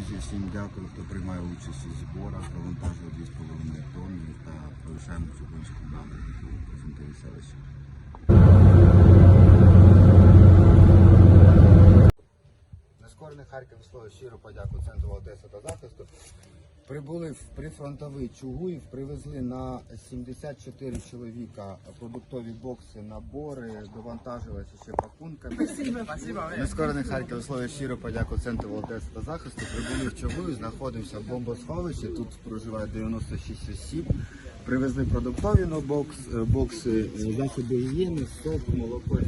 Друзі, всім дякую, хто приймає участь у зборах. Завантажує 2,5 тонни та повишаємо цю гонську дану в центрі селища. Нескорений Харків слово щиро подяку Центру Одеса та захисту. Прибули в прифронтовий Чугуїв, привезли на 74 чоловіка продуктові бокси, набори, довантажилися ще пакунками. Нескорений Харків слово щиро подяку Центру Одеси та захисту. Прибули в Чугуїв, знаходимося в бомбосховищі. Тут проживає 96 осіб. Привезли продуктові ну, бокс, е, бокси, е, засоби гігієни, сок, молоко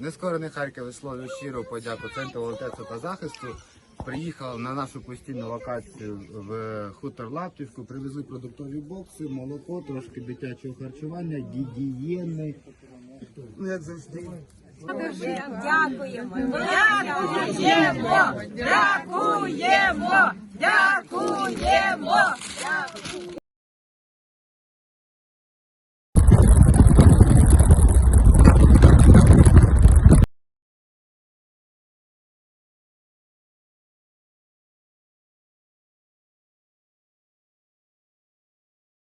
Нескорений Харків висловлює щиру подяку Центру волонтерства та захисту. Приїхав на нашу постійну локацію в хутор Лаптівку, привезли продуктові бокси, молоко, трошки дитячого харчування, гігієни. Ну, як завжди. Дякуємо! Дякуємо! Дякуємо!